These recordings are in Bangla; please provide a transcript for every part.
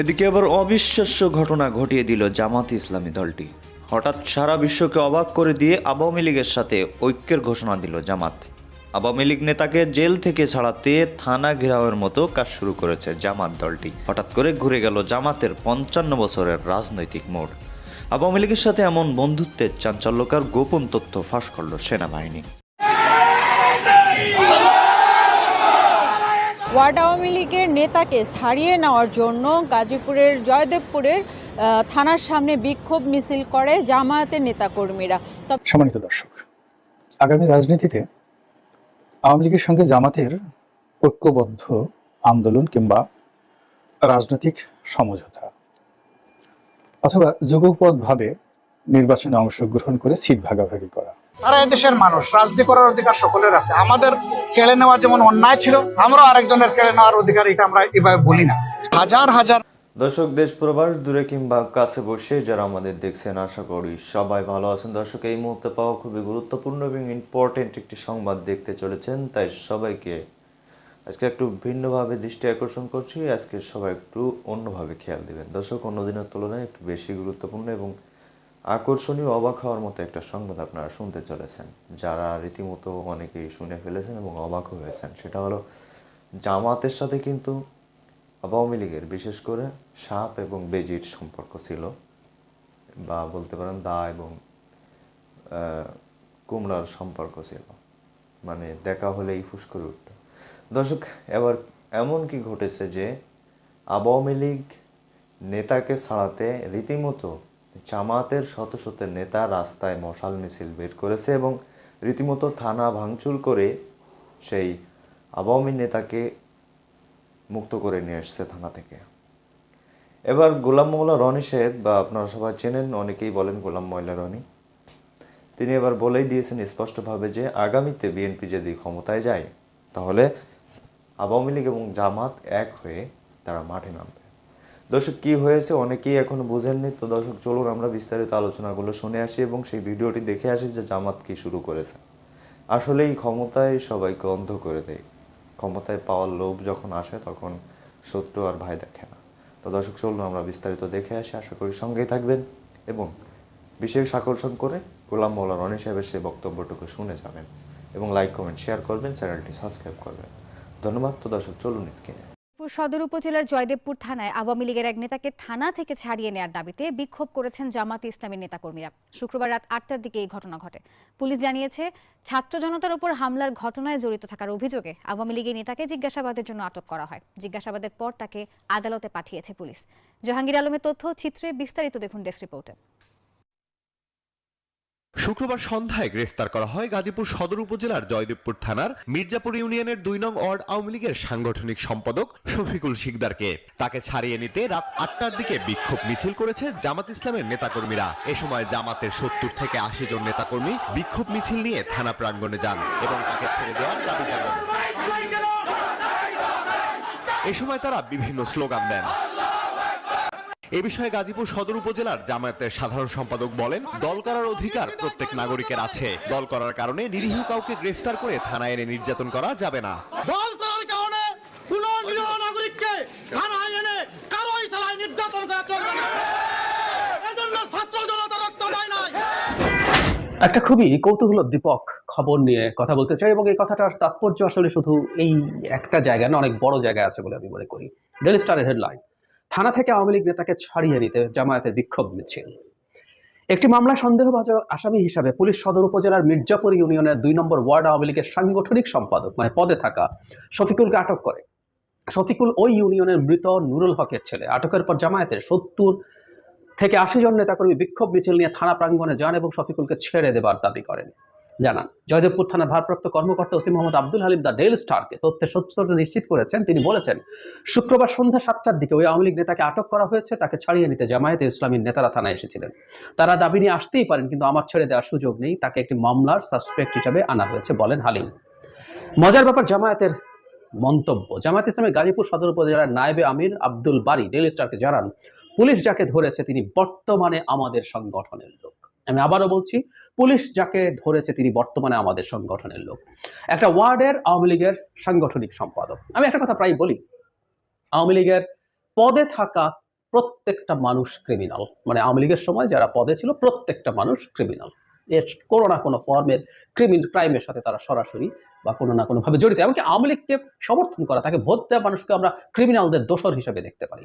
এদিকে আবার অবিশ্বাস্য ঘটনা ঘটিয়ে দিল জামাত ইসলামী দলটি। হঠাৎ সারা বিশ্বকে অবাক করে দিয়ে আওয়ামী লীগের সাথে ঐক্যের ঘোষণা দিল জামাত। আওয়ামী লীগ নেতাকে জেল থেকে ছাড়াতে থানা ঘেরাওয়ের মতো কাজ শুরু করেছে জামাত দলটি। হঠাৎ করে ঘুরে গেল জামাতের পঞ্চান্ন বছরের রাজনৈতিক মোড়। আওয়ামী লীগের সাথে এমন বন্ধুত্বের চাঞ্চল্যকার গোপন তথ্য ফাঁস করল সেনাবাহিনী। ওয়ার্ড আওয়ামী লীগের নেতাকে ছাড়িয়ে নেওয়ার জন্য গাজীপুরের জয়দেবপুরের থানার সামনে বিক্ষোভ মিছিল করে জামায়াতের নেতাকর্মীরা। সম্মানিত দর্শক, আগামী রাজনীতিতে আওয়ামী লীগের সঙ্গে জামাতের ঐক্যবদ্ধ আন্দোলন কিংবা রাজনৈতিক সমঝোতা অথবা যুগপৎভাবে নির্বাচনে অংশগ্রহণ করে সিট ভাগাভাগি করা তারা এদেশের মানুষ, রাজনীতি করার অধিকার সকলের আছে। আমাদের কেড়ে নেওয়া যেমন অন্যায় ছিল আমরা আরেকজনের কেড়ে নেওয়ার অধিকার এটা আমরা এভাবে বলি না। হাজার হাজার দর্শক, দেশ প্রবাস দূরে কিংবা কাছে বসে যারা আমাদের দেখছেন, আশা করি সবাই ভালো আছেন। দর্শক, এই মুহূর্তে পাওয়া খুবই গুরুত্বপূর্ণ এবং ইম্পর্টেন্ট একটি সংবাদ দেখতে চলেছেন, তাই সবাইকে আজকে একটু ভিন্নভাবে দৃষ্টি আকর্ষণ করছি। আজকে সবাই একটু অন্যভাবে খেয়াল দিবেন। দর্শক অন্য দিনের তুলনায় একটু বেশি গুরুত্বপূর্ণ এবং আকর্ষণীয় অবাক হওয়ার মতো একটা সংবাদ আপনারা শুনতে চলেছেন, যারা রীতিমতো অনেকেই শুনে ফেলেছেন এবং অবাক হয়েছেন। সেটা হলো, জামাতের সাথে কিন্তু আওয়ামী লীগের, বিশেষ করে সাপ এবং বেজির সম্পর্ক ছিল বা বলতে পারেন দা এবং কুমড়ার সম্পর্ক ছিল। মানে দেখা হলেই ফুস করে উঠত। দর্শক, এবার এমন কি ঘটেছে যে আওয়ামী লীগ নেতাকে ছাড়াতে রীতিমতো জামাতের শত শত নেতা রাস্তায় মশাল মিছিল বের করেছে এবং রীতিমতো থানা ভাঙচুর করে সেই আওয়ামী নেতাকে মুক্ত করে নিয়ে এসছে থানা থেকে। এবার গোলাম মোল্লা রনি সাহেব, বা আপনারা সবাই চেনেন, অনেকেই বলেন গোলাম ময়লা রনি। তিনি এবার বলেই দিয়েছেন স্পষ্টভাবে যে আগামীতে বিএনপি যদি ক্ষমতায় যায়, তাহলে আওয়ামী লীগ এবং জামাত এক হয়ে তারা মাঠে নামবে। দর্শক, কি হয়েছে অনেকেই এখনও বুঝেননি। তো দর্শক, চলুন আমরা বিস্তারিত আলোচনাগুলো শুনে আসি এবং সেই ভিডিওটি দেখে আসি যে জামাত কি শুরু করেছে। আসলেই ক্ষমতায় সবাইকে অন্ধ করে দেয়। ক্ষমতায় পাওয়ার লোভ যখন আসে, তখন শত্রু আর ভাই দেখে না। তো দর্শক, চলুন আমরা বিস্তারিত দেখে আসি। আশা করি সঙ্গেই থাকবেন এবং বিশেষ আকর্ষণ করে গোলাম মৌলা রনি সাহেবের সেই বক্তব্যটুকু শুনে যাবেন এবং লাইক কমেন্ট শেয়ার করবেন চ্যানেলটি সাবস্ক্রাইব করবেন। ধন্যবাদ। তো দর্শক, চলুন স্ক্রিনে সদর উপজেলার জয়দেবপুর থানায় আওয়ামী লীগের এক নেতাকে থানা থেকে ছাড়িয়ে নেওয়ার দাবিতে বিক্ষোভ করেছেন জামাত ইসলামী নেতাকর্মীরা। শুক্রবার রাত আটটার দিকে এই ঘটনা ঘটে। পুলিশ জানিয়েছে, ছাত্র জনতার উপর হামলার ঘটনায় জড়িত থাকার অভিযোগে আওয়ামী লীগের নেতাকে জিজ্ঞাসাবাদের জন্য আটক করা হয়। জিজ্ঞাসাবাদের পর তাকে আদালতে পাঠিয়েছে পুলিশ। জাহাঙ্গীর আলমের তথ্য, চিত্রে বিস্তারিত দেখুন ডেস্ক রিপোর্টে। শুক্রবার সন্ধ্যায় গ্রেফতার করা হয় গাজীপুর সদর উপজেলার জয়দেবপুর থানার মির্জাপুর ইউনিয়নের দুই নং ওয়ার্ড আওয়ামী লীগের সাংগঠনিক সম্পাদক শফিকুল শিকদারকে। তাকে ছাড়িয়ে নিতে রাত আটটার দিকে বিক্ষোভ মিছিল করেছে জামাত ইসলামের নেতাকর্মীরা। এ সময় জামাতের সত্তর থেকে আশি জন নেতাকর্মী বিক্ষোভ মিছিল নিয়ে থানা প্রাঙ্গণে যান এবং তাকে ছেড়ে দেওয়ার দাবি জানান। এ সময় তারা বিভিন্ন স্লোগান দেন। এ বিষয়ে গাজীপুর সদর উপজেলার জামায়াতের সাধারণ সম্পাদক বলেন দল করার অধিকার প্রত্যেক নাগরিকের আছে। দল করার কারণে নিরীহ কাউকে গ্রেফতার করে থানায় এনে নির্যাতন করা যাবে না। দল করার কারণে কোন নিরীহ নাগরিককে থানায় এনে কারও ইশারায় নির্যাতন করা চলবে না। এজন্য ছাত্র জনতা রক্ত দেয় নাই। একটা খুবই কৌতূহল দীপক খবর নিয়ে কথা বলতে চাই এবং এই কথাটার তাৎপর্য আসলে শুধু এই একটা জায়গা না অনেক বড় জায়গায় আছে বলে আমি মনে করি। ডেলি স্টারের হেডলাইন থানা থেকে আওয়ামী লীগ নেতাকে ছাড়িয়ে নিতে জামায়াতের বিক্ষোভ মিছিল। একটি মামলায় সন্দেহভাজন আসামি হিসাবে পুলিশ সদর উপজেলার মির্জাপুর ইউনিয়নের দুই নম্বর ওয়ার্ড আওয়ামী লীগের সাংগঠনিক সম্পাদক মানে পদে থাকা শফিকুলকে আটক করে। শফিকুল ওই ইউনিয়নের মৃত নুরুল হকের ছেলে। আটকের পর জামায়াতের সত্তর থেকে আশি জন নেতাকর্মী বিক্ষোভ মিছিল নিয়ে থানা প্রাঙ্গণে যান এবং শফিকুলকে ছেড়ে দেবার দাবি করেন। জানান। জয়দেবপুর থানার ভারপ্রাপ্ত কর্মকর্তা OC Mohammad Abdul Halim the daily স্টারকে তথ্যের সত্যতা নিশ্চিত করেছেন। তিনি বলেছেন, শুক্রবার সন্ধ্যা সাতটার দিকে ওই আওয়ামী লীগ নেতাকে আটক করা হয়েছে, তাকে ছাড়িয়ে নিতে জামায়াতে ইসলামীর নেতারা থানায় এসেছিলেন। তারা দাবি নিয়ে আসতেই পারেন, কিন্তু আমার ছেড়ে দেওয়ার সুযোগ নেই, তাকে একটি মামলার সাসপেক্ট হিসাবে আনা হয়েছে, বলেন হালিম। মজার ব্যাপার, জামায়াতের মন্তব্য, জামায়াত ইসলামের গাজীপুর সদর উপজেলার নায়েবে আমির আব্দুল বারি ডেলি স্টারকে জানান, পুলিশ যাকে ধরেছে তিনি বর্তমানে আমাদের সংগঠনের লোক। আমি আবারও বলছি, পুলিশ যাকে ধরেছে তিনি বর্তমানে আমাদের সংগঠনের লোক। একটা ওয়ার্ডের আওয়ামী লীগের সাংগঠনিক সম্পাদক। আমি একটা কথা প্রায় বলি, আওয়ামী লীগের পদে থাকা প্রত্যেকটা মানুষ ক্রিমিনাল মানে আওয়ামী লীগের সময় যারা পদে ছিল, প্রত্যেকটা মানুষ ক্রিমিনাল এর কোনো না কোনো ফর্মের ক্রিমিন ক্রাইমের সাথে তারা সরাসরি বা কোনো না কোনোভাবে জড়িত। এমনকি আওয়ামী লীগকে সমর্থন করা, তাকে ভোট দেওয়া মানুষকে আমরা ক্রিমিনালদের দোষর হিসেবে দেখতে পারি।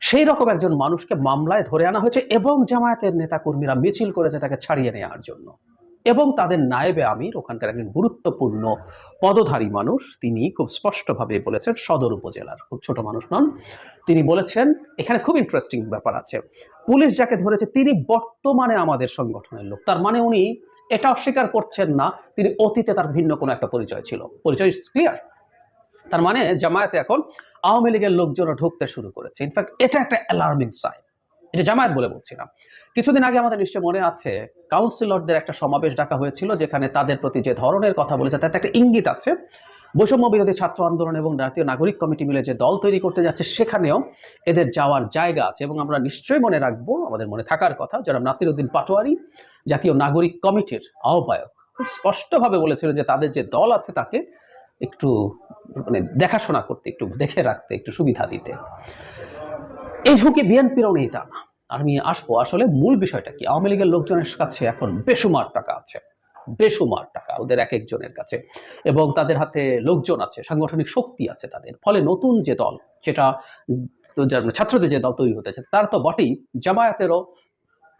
সেই রকম একজন মানুষকে মামলায় ধরে আনা হয়েছে এবং জামায়াতের নেতাকর্মীরা মিছিল করেছে তাকে ছাড়িয়ে নেওয়ার জন্য। এবং তাদের নায়েবে আমির, ওখানকার একজন গুরুত্বপূর্ণ পদধারী মানুষ, তিনি খুব স্পষ্টভাবে বলেছেন, সদর উপজেলার খুব ছোট মানুষ নন। তিনি বলেছেন, এখানে খুব ইন্টারেস্টিং ব্যাপার আছে। পুলিশ যাকে ধরেছে, তিনি বর্তমানে আমাদের সংগঠনের লোক। তার মানে উনি এটা অস্বীকার করছেন না, তিনি অতীতে তার ভিন্ন কোনো একটা পরিচয় ছিল। পরিচয় ক্লিয়ার তার মানে জামায়াতে এখন আওয়ামী লীগের লোকজনও ঢুকতে শুরু করেছে। ইনফ্যাক্ট এটা একটা অ্যালার্মিং সাইন এটা জামায়াত বলে বলছি না। কিছুদিন আগে আমাদের নিশ্চয় মনে আছে কাউন্সিলরদের একটা সমাবেশ ডাকা হয়েছিল, যেখানে তাদের প্রতি যে ধরনের কথা বলেছে, তাতে একটা ইঙ্গিত আছে। বৈষম্য বিরোধী ছাত্র আন্দোলন এবং জাতীয় নাগরিক কমিটি মিলে যে দল তৈরি করতে যাচ্ছে, সেখানেও এদের যাওয়ার জায়গা আছে এবং আমরা নিশ্চয়ই মনে রাখব, আমাদের মনে থাকার কথা যারা নাসির উদ্দিন পাটোয়ারি, জাতীয় নাগরিক কমিটির আহ্বায়ক, খুব স্পষ্টভাবে বলেছিল যে তাদের যে দল আছে তাকে একটু মানে দেখাশোনা করতে, একটু দেখে রাখতে, একটু সুবিধা দিতে। এই ঝুঁকি বিএনপিরও নেই তা না। আমি আসব, আসলে মূল বিষয়টা কি? আওয়ামী লীগের লোকজনের কাছে এখন বেসুমার টাকা আছে। বেসুমার টাকা, ওদের এক একজনের কাছে। এবং তাদের হাতে লোকজন আছে, সাংগঠনিক শক্তি আছে তাদের। ফলে নতুন যে দল সেটা তো ছাত্রদের যে দল তৈরি হতে চায় তার তো বটেই। জামায়াতেরও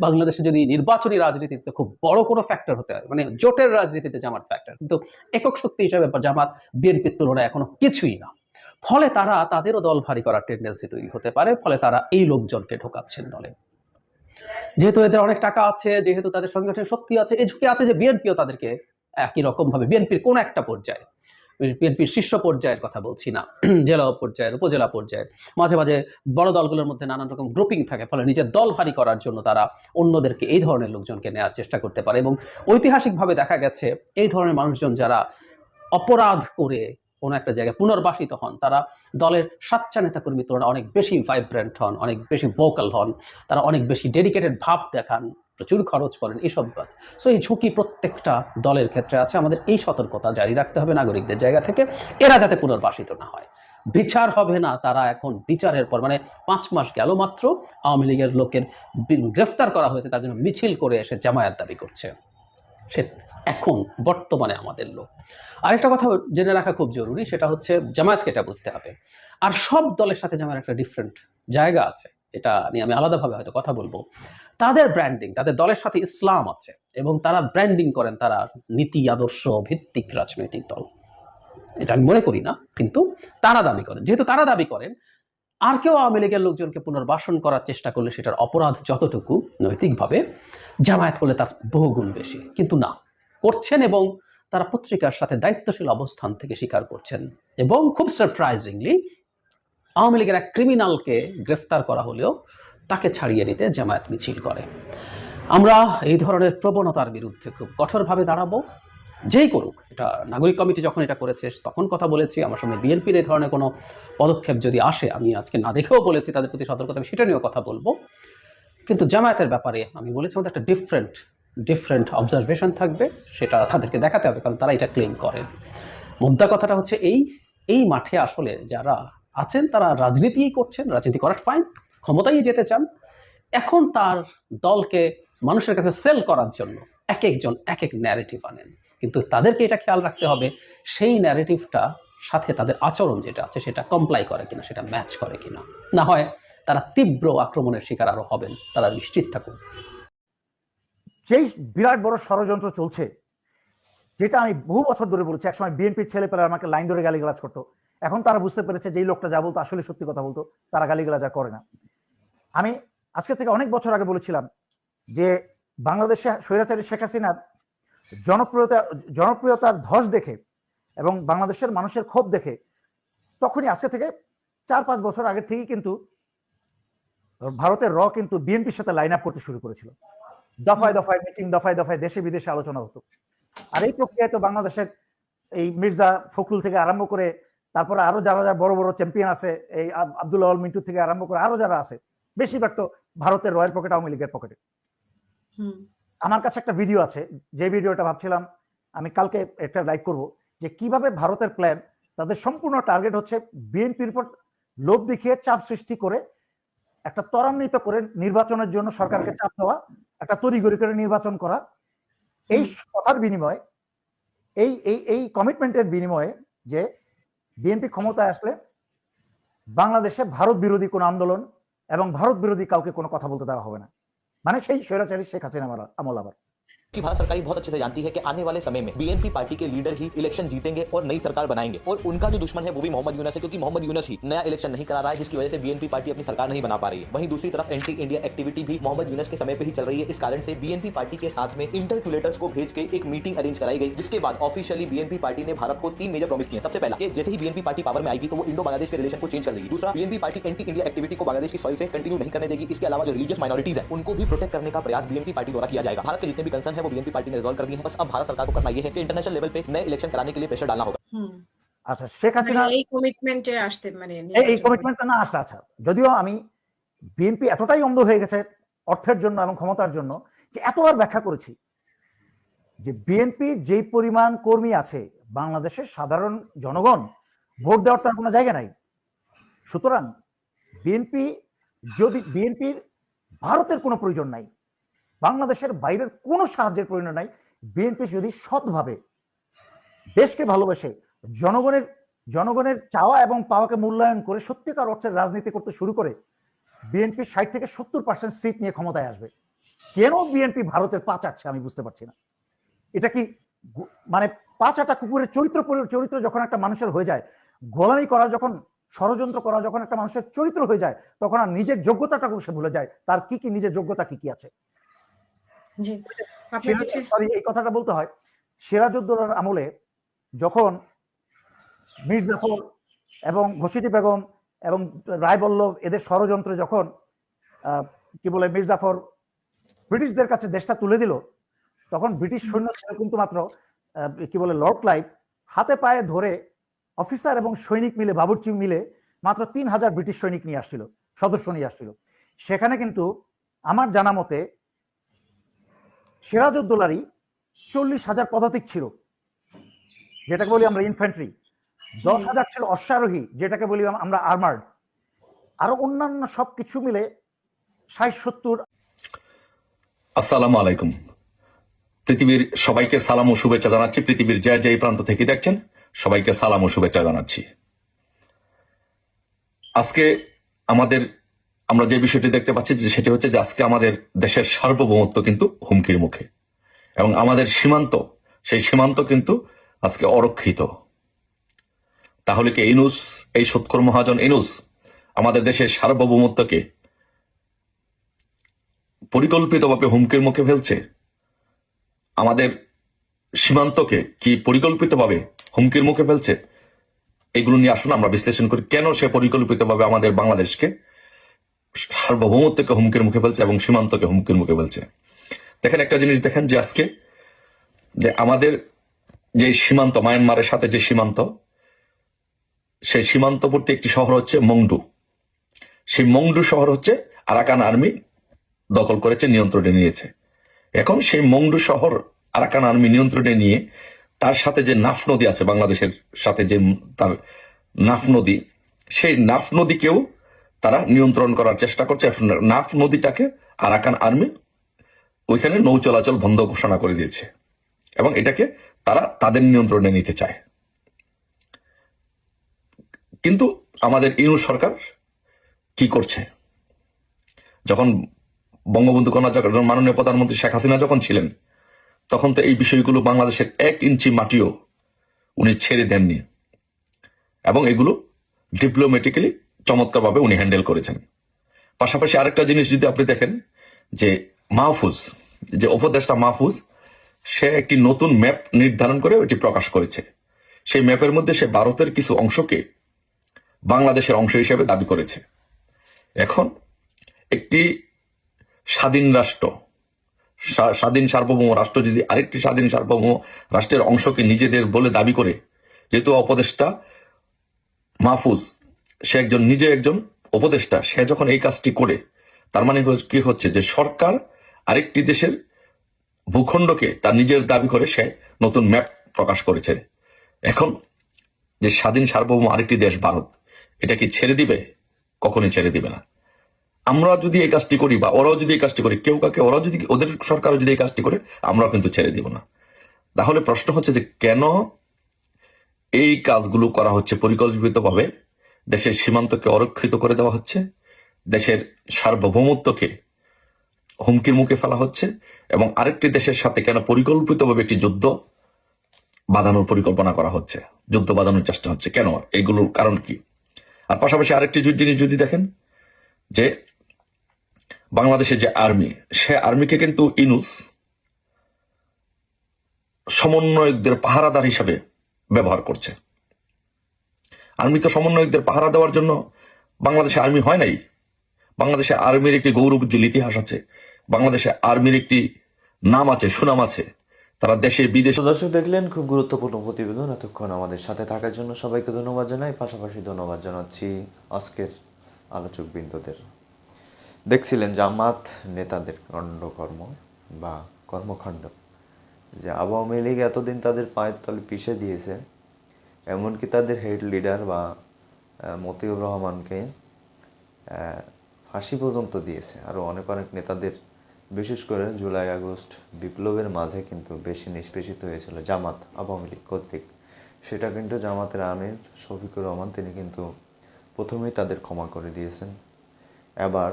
বাংলাদেশে যদি নির্বাচনী রাজনীতিতে খুব বড় কোনো ফ্যাক্টর হতে হয় মানে জোটের রাজনীতিতে জামাত ফ্যাক্টর কিন্তু একক শক্তি হিসাবে জামাত, বিএনপির তুলনায় এখনও কিছুই না। ফলে তারা তাদেরও দল ভারী করার টেন্ডেন্সি তৈরি হতে পারে, ফলে তারা এই লোকজনকে ঢোকাচ্ছেন দলে। যেহেতু এদের অনেক টাকা আছে, যেহেতু তাদের সংগঠনের শক্তি আছে, এই ঝুঁকি আছে যে বিএনপিও তাদেরকে একই রকম ভাবে বিএনপির কোন একটা পর্যায়ে বিএনপির শীর্ষ পর্যায়ের কথা বলছি না। জেলা পর্যায়ের, উপজেলা পর্যায়ের। মাঝে মাঝে বড় দলগুলোর মধ্যে নানান রকম গ্রুপিং থাকে, ফলে নিজের দল ভারী করার জন্য তারা অন্যদেরকে এই ধরনের লোকজনকে নেওয়ার চেষ্টা করতে পারে এবং ঐতিহাসিকভাবে দেখা গেছে, এই ধরনের মানুষজন যারা অপরাধ করে কোনো একটা জায়গায় পুনর্বাসিত হন, তারা দলের সাচ্চা নেতাকর্মীর তুলনায় অনেক বেশি ভাইব্রেন্ট হন, অনেক বেশি ভোকাল হন, তারা অনেক বেশি ডেডিকেটেড ভাব দেখান। প্রচুর খরচ করেন এইসব কাজ। সো এই ঝুঁকি প্রত্যেকটা দলের ক্ষেত্রে আছে। আমাদের এই সতর্কতা জারি রাখতে হবে নাগরিকদের জায়গা থেকে, এরা যাতে পুনর্বাসিত না হয়। বিচার হবে না তারা এখন বিচারের পর মানে পাঁচ মাস গেল মাত্র, আওয়ামী লীগের লোকের গ্রেফতার করা হয়েছে, তার জন্য মিছিল করে এসে জামায়াত দাবি করছে। সে এখন বর্তমানে আমাদের লোক। আরেকটা কথা জেনে রাখা খুব জরুরি, সেটা হচ্ছে জামায়াতকে এটা বুঝতে হবে। আর সব দলের সাথে জামায়াত একটা ডিফারেন্ট জায়গা আছে। এটা নিয়ে আমি আলাদাভাবে হয়তো কথা বলব। তাদের ব্র্যান্ডিং তাদের দলের সাথে ইসলাম আছে এবং তারা ব্র্যান্ডিং করেন তারা নীতি, আদর্শ ভিত্তিক রাজনৈতিক দল। এটা আমি মনে করি না, কিন্তু তারা দাবি করেন। যেহেতু তারা দাবি করেন, আর কেউ আওয়ামী লীগের লোকজনকে পুনর্বাসন করার চেষ্টা করলে সেটার অপরাধ যতটুকু নৈতিকভাবে জামায়াত করলে তার বহুগুণ বেশি। কিন্তু না, করছেন এবং তারা পত্রিকার সাথে দায়িত্বশীল অবস্থান থেকে স্বীকার করছেন। এবং খুব সারপ্রাইজিংলি আওয়ামী লীগের এক ক্রিমিনালকে গ্রেফতার করা হলেও তাকে ছাড়িয়ে নিতে জামায়াত মিছিল করে। আমরা এই ধরনের প্রবণতার বিরুদ্ধে খুব কঠোরভাবে দাঁড়াবো। যেই করুক, এটা নাগরিক কমিটি যখন এটা করেছে, তখন কথা বলেছি। আমার সঙ্গে বিএনপির এই ধরনের কোনো পদক্ষেপ যদি আসে, আমি আজকে না দেখেও বলেছি, তাদের প্রতি সতর্কতা, আমি সেটা নিয়েও কথা বলব। কিন্তু জামায়াতের ব্যাপারে আমি বলেছি, আমাদের একটা ডিফারেন্ট ডিফারেন্ট অবজারভেশন থাকবে। সেটা তাদেরকে দেখাতে হবে, কারণ তারা এটা ক্লেম করেন মুদ্রা কথাটা হচ্ছে এই এই মাঠে আসলে যারা আছেন, তারা রাজনীতিই করছেন, রাজনীতি করার ফাইন ক্ষমতায় যেতে চান, এখন তার দলকে মানুষের কাছে সেল করার জন্য এক একজন, এক এক ন্যারেটিভ আনেন। কিন্তু তাদেরকে এটা খেয়াল রাখতে হবে, সেই ন্যারেটিভটা সাথে তাদের আচরণ যেটা আছে, সেটা কমপ্লাই করে কিনা, সেটা ম্যাচ করে কিনা। না হয় তারা তীব্র আক্রমণের শিকার আরও হবেন, তারা নিশ্চিত থাকুন যেই বিরাট বড় ষড়যন্ত্র চলছে, যেটা আমি বহু বছর ধরে বলেছি। একসময় বিএনপির ছেলে পেলে আমাকে লাইন ধরে গালিগালাজ করতো। এখন তারা বুঝতে পেরেছে যে লোকটা যা বলতো, আসলে সত্যি কথা বলতো, তারা গালিগালাজ আর করে না। আমি আজকে থেকে অনেক বছর আগে বলেছিলাম যে বাংলাদেশে স্বৈরাচারী শেখ হাসিনার জনপ্রিয়তা, জনপ্রিয়তার ধস দেখে এবং বাংলাদেশের মানুষের ক্ষোভ দেখে তখনই আজকে থেকে চার পাঁচ বছর আগে থেকেই কিন্তু ভারতের র কিন্তু বিএনপির সাথে লাইন আপ করতে শুরু করেছিল। দফায় দফায় মিটিং দফায় দফায় দেশে বিদেশে আলোচনা হতো। আর এই প্রক্রিয়ায় তো বাংলাদেশের এই মির্জা ফখরুল থেকে আরম্ভ করে তারপরে আরও যারা যারা বড় বড় চ্যাম্পিয়ন আছে, এই আব- আব্দুল্লাহ মিন্টু থেকে আরম্ভ করে আরও যারা আছে বেশিরভাগ তো ভারতের রয়্যাল পকেট আওয়ামী লীগের পকেটে। আমার কাছে একটা ভিডিও আছে যে ভিডিওটা ভাবছিলাম আমি কালকে একটা লাইক করব যে কীভাবে ভারতের প্ল্যান তাদের সম্পূর্ণ টার্গেট হচ্ছে বিএনপির উপর লোভ দেখিয়ে চাপ সৃষ্টি করে একটা ত্বরান্বিত করে নির্বাচনের জন্য সরকারকে চাপ দেওয়া একটা তড়িগড়ি করে নির্বাচন করা। এই কথার বিনিময়ে এই এই এই কমিটমেন্টের বিনিময়ে যে বিএনপি ক্ষমতায় আসলে বাংলাদেশে ভারত বিরোধী কোনো আন্দোলন এবং ভারত বিরোধী কাউকে কোনো কথা বলতে দেওয়া হবে না। মানে সেই স্বৈরাচারী শেখ হাসিনা আমল- আবার। कि भारत सरकार बहुत अच्छे से जानती है कि आने वाले समय में बीएनपी पार्टी के लीडर ही इलेक्शन जीतेंगे और नई सरकार बनाएँगे। और उनका जो दुश्मन है वो भी मोहम्मद यूनस है, क्योंकि मोहम्मद यूनस ही नया इलेक्शन नहीं करा रहा है, जिसकी वजह से बीएनपी पार्टी अपनी सरकार नहीं बना पा रही है। वहीं दूसरी तरफ़ एंटी इंडिया एक्टिविटी भी मोहम्मद यूनस के समय पर ही चल रही है। इस कारण से बीएनपी पार्टी के साथ में इंटरक्यूलेटर्स को भेज के एक मीटिंग अरेंज कराई गई, जिसके बाद ऑफिशियली बीएनपी पार्टी ने भारत को तीन मेजर प्रॉमिस किए सबसे पहला कि जैसे ही बीएनपी पार्टी पावर में आएगी तो वो इंडो बांग्लादेश के रिलेशन को चेंज कर देगी। दूसरा BNP party anti India activity को बांग्लादेश की सॉइल से कंटिन्यू नहीं करने देगी। इसके अलावा जो रिलीजियस माइनॉरिटीज है, उनको भी प्रोटेक्ट करने का प्रयास बीएनपी पार्टी द्वारा किया जाएगा। भारत के जितने भी कंसर्न है वो बीएनपी पार्टी ने रिजॉल्व कर दिए हैं बस अब भारत सरकार को करना ये है कि इंटरनेशनल लेवल पे नए इलेक्शन कराने के लिए प्रेशर डालना होगा হুম আচ্ছা শেখ হাসিনা মানে এই কমিটমেন্টে আসতে মানে এই- এই নির্বাচন কমিটমেন্টটা না আসলে আচ্ছা যদিও আমি বিএনপি এতটাই অন্ধ হয়ে গেছে অর্থের জন্য এবং ক্ষমতার জন্য যে এতবার ব্যাখ্যা করেছি যে বিএনপি যেই পরিমাণ কর্মী আছে বাংলাদেশের সাধারণ জনগণ ভোট দেওয়ার তার কোনো জায়গা নাই সুতরাং বিএনপি যদি বিএনপির ভারতের কোনো প্রয়োজন নাই বাংলাদেশের বাইরের কোনো সাহায্যের প্রয়োজন নাই। বিএনপি যদি সৎভাবে দেশকে ভালোবেসে জনগণের জনগণের চাওয়া এবং পাওয়াকে মূল্যায়ন করে সত্যিকার অর্থের রাজনীতি করতে শুরু করে, বিএনপি ষাট থেকে সত্তর পার্সেন্ট সিট নিয়ে ক্ষমতায় আসবে। কেন বিএনপি ভারতের পা চাটছে আমি বুঝতে পারছি না। এটা কি মানে পা চাটা কুকুরের চরিত্র চরিত্র যখন একটা মানুষের হয়ে যায়, গোলামি করা যখন, ষড়যন্ত্র করা যখন একটা মানুষের চরিত্র হয়ে যায়, তখন আর নিজের যোগ্যতাটাকে সে ভুলে যায়। তার কি কি, নিজের যোগ্যতা কি কি আছে? জি। সরি এই কথাটা বলতে হয় সিরাজউদ্দৌলার আমলে যখন মীর জাফর এবং ঘসিটি বেগম এবং রায়বল্লভ এদের ষড়যন্ত্রে যখন কি বলে মীর জাফর ব্রিটিশদের কাছে দেশটা তুলে দিল তখন ব্রিটিশ সৈন্য ছিল কিন্তু মাত্র কি বলে লর্ড ক্লাইভ হাতে পায়ে ধরে অফিসার এবং সৈনিক মিলে বাবুর্চি মিলে মাত্র তিন হাজার ব্রিটিশ সৈনিক নিয়ে আসছিল সদস্য নিয়ে আসছিল। সেখানে কিন্তু আমার জানা মতে সিরাজউদ্দৌলারই চল্লিশ হাজার পদাতিক ছিল। যেটাকে বলি আমরা ইনফ্যান্ট্রি দশ হাজার ছিল অশ্বারোহী যেটাকে বলি আমরা আর্মার্ড আরও অন্যান্য সবকিছু মিলে ষাট সত্তর আসসালামু আলাইকুম। পৃথিবীর সবাইকে সালাম ও শুভেচ্ছা জানাচ্ছি। পৃথিবীর যে যে প্রান্ত থেকে দেখছেন সবাইকে সালাম ও শুভেচ্ছা জানাচ্ছি। আজকে আমাদের আমরা যে বিষয়টি দেখতে পাচ্ছি যে সেটি হচ্ছে যে আজকে আমাদের দেশের সার্বভৌমত্ব কিন্তু হুমকির মুখে। এবং আমাদের সীমান্ত, সেই সীমান্ত কিন্তু আজকে অরক্ষিত। তাহলে কি ইনুস এই সৎকর মহাজন ইনুস আমাদের দেশের সার্বভৌমত্বকে পরিকল্পিতভাবে হুমকির মুখে ফেলছে? আমাদের সীমান্তকে কি পরিকল্পিতভাবে হুমকির মুখে ফেলছে? এগুলো নিয়ে আসুন, আমরা বিশ্লেষণ করি কেন সে পরিকল্পিতভাবে আমাদের বাংলাদেশকে সার্বভৌমত্বকে হুমকির মুখে ফেলছে এবং সীমান্তকে হুমকির মুখে ফেলছে। দেখেন একটা জিনিস, দেখেন যে আজকে যে আমাদের যে সীমান্ত, মায়ানমারের সাথে যে সীমান্ত, সেই সীমান্তবর্তী একটি শহর হচ্ছে মংডু। সেই মংডু শহর হচ্ছে আরাকান আর্মি দখল করেছে, নিয়ন্ত্রণে নিয়েছে। এখন সেই মংডু শহর, আরাকান আর্মি নিয়ন্ত্রণে নিয়ে তার সাথে যে নাফ নদী আছে, বাংলাদেশের সাথে যে তার নাফ নদী, সেই নাফ নদীকেও তারা নিয়ন্ত্রণ করার চেষ্টা করছে। নাফ নদীটাকে আরাকান আর্মি ওইখানে নৌ চলাচল বন্ধ ঘোষণা করে দিয়েছে এবং এটাকে তারা তাদের নিয়ন্ত্রণে নিতে চায়। কিন্তু আমাদের ইনু সরকার কি করছে? যখন বঙ্গবন্ধু কন্যা যখন মাননীয় প্রধানমন্ত্রী শেখ হাসিনা যখন ছিলেন, তখন তো এই বিষয়গুলো বাংলাদেশের এক ইঞ্চি মাটিও উনি ছেড়ে দেননি। এবং এগুলো ডিপ্লোমেটিক্যালি চমৎকারভাবে উনি হ্যান্ডেল করেছেন। পাশাপাশি আরেকটা জিনিস যদি আপনি দেখেন, যে মাহফুজ, যে উপদেষ্টা মাহফুজ, সে একটি নতুন ম্যাপ নির্ধারণ করে এটি প্রকাশ করেছে। সেই ম্যাপের মধ্যে সে ভারতের কিছু অংশকে বাংলাদেশের অংশ হিসেবে দাবি করেছে। এখন একটি স্বাধীন রাষ্ট্র স্বাধীন সার্বভৌম রাষ্ট্র যদি আরেকটি স্বাধীন সার্বভৌম রাষ্ট্রের অংশকে নিজেদের বলে দাবি করে, যেহেতু উপদেষ্টা মাহফুজ সে একজন, নিজে একজন উপদেষ্টা, সে যখন এই কাজটি করে, তার মানে কি হচ্ছে যে সরকার আরেকটি দেশের ভূখণ্ডকে তার নিজের দাবি করে সে নতুন ম্যাপ প্রকাশ করেছে। এখন যে স্বাধীন সার্বভৌম আরেকটি দেশ ভারত, এটা কি ছেড়ে দিবে? কখনই ছেড়ে দিবে না। আমরা যদি এই কাজটি করি বা ওরাও যদি এই কাজটি করি, কেউ কাকে ওরাও যদি, ওদের সরকারও যদি এই কাজটি করে, আমরাও কিন্তু ছেড়ে দিব না। তাহলে প্রশ্ন হচ্ছে যে কেন এই কাজগুলো করা হচ্ছে পরিকল্পিতভাবে? দেশের সীমান্তকে অরক্ষিত করে দেওয়া হচ্ছে, দেশের সার্বভৌমত্বকে হুমকির মুখে ফেলা হচ্ছে, এবং আরেকটি দেশের সাথে কেন পরিকল্পিতভাবে একটি যুদ্ধ বাঁধানোর পরিকল্পনা করা হচ্ছে, যুদ্ধ বাঁধানোর চেষ্টা হচ্ছে, কেন? এগুলোর কারণ কি? আর পাশাপাশি আরেকটি জিনিস যদি দেখেন, যে বাংলাদেশের যে আর্মি, সে আর্মিকে কিন্তু ইনুস সমন্বয়কদের পাহারাদার হিসাবে ব্যবহার করছে। আর্মি তো সমন্বয়কদের পাহারা দেওয়ার জন্য বাংলাদেশে আর্মি হয় নাই। বাংলাদেশে আর্মির একটি গৌরবোজ্জ্বল ইতিহাস আছে। বাংলাদেশে আর্মির একটি নাম আছে, সুনাম আছে। তারা দেশে বিদেশে দর্শক দেখলেন, খুব গুরুত্বপূর্ণ প্রতিবেদন এতক্ষণ আমাদের সাথে থাকার জন্য সবাইকে ধন্যবাদ জানাই। পাশাপাশি ধন্যবাদ জানাচ্ছি আজকের আলোচক বৃন্দদের দেখছিলেন জামাত নেতাদের কাণ্ডকর্ম বা কর্মকাণ্ড। যে আওয়ামী লীগ এতদিন তাদের পায়ের তলে পিষে দিয়েছে এমনকি তাদের হেড লিডার বা মতিউর রহমানকে ফাঁসি পর্যন্ত দিয়েছে। আরও অনেক অনেক নেতাদের, বিশেষ করে জুলাই আগস্ট বিপ্লবের মাঝে কিন্তু বেশি নিষ্পেষিত হয়েছিল জামাত আওয়ামী লীগ কর্তৃক। সেটা কিন্তু জামাতের আমির শফিকুর রহমান, তিনি কিন্তু প্রথমেই তাদের ক্ষমা করে দিয়েছেন। এবার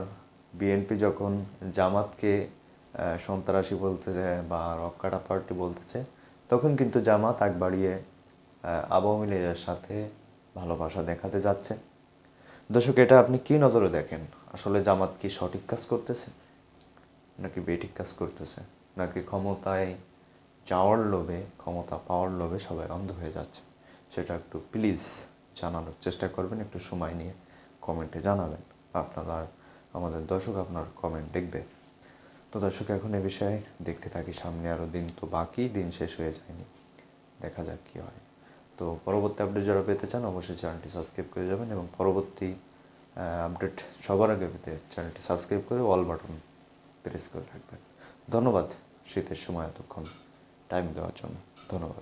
বিএনপি যখন জামাতকে সন্ত্রাসী বলতেছে বা রক্কাটা পার্টি বলতেছে তখন কিন্তু জামাত আগ বাড়িয়ে আহ, আওয়ামী লীগের সাথে ভালোবাসা দেখাতে যাচ্ছে। দর্শক এটা আপনি কি নজরে দেখেন? আসলে জামাত কি সঠিক কাজ করতেছে? নাকি বেঠিক কাজ করতেছে? নাকি ক্ষমতায় যাওয়ার লোভে ক্ষমতা পাওয়ার লোভে সবাই অন্ধ হয়ে যাচ্ছে? সেটা একটু প্লিজ জানানোর চেষ্টা করবেন একটু সময় নিয়ে কমেন্টে জানাবেন। আপনারা আমাদের দর্শক আপনার কমেন্ট দেখবে। তো দর্শক এখন এ বিষয়ে দেখতে থাকি সামনে আরও দিন তো বাকি দিন শেষ হয়ে যায়নি। দেখা যাক কী হয়। তো পরবর্তী আপডেট যারা পেতে চান, অবশ্যই চ্যানেলটি সাবস্ক্রাইব করে যাবেন এবং পরবর্তী আপডেট সবার আগে পেতে চ্যানেলটি সাবস্ক্রাইব করে অল বাটন প্রেস করে রাখবেন। ধন্যবাদ শীতের সময় এতক্ষণ টাইম দেওয়ার জন্য। ধন্যবাদ।